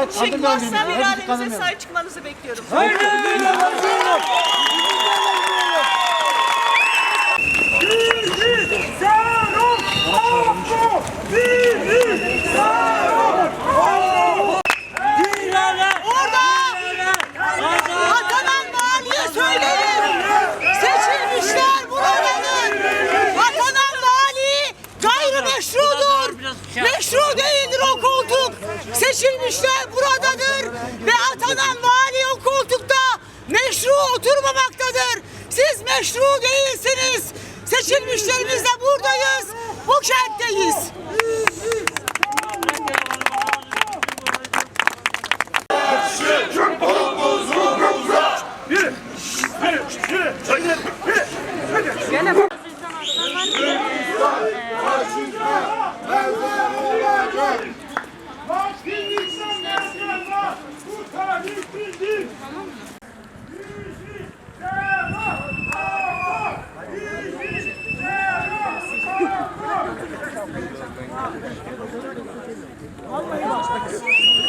çıkmazsam iradenize sahip çıkmanızı bekliyorum. Atanan seçilmişler buradadır ve atanan vali o koltukta meşru oturmamaktadır. Siz meşru değilsiniz. Seçilmişlerimiz de buradayız. Bu kentteyiz. Gene bu. Karşında, karşında, tamam mı? Allah'a emanet olun.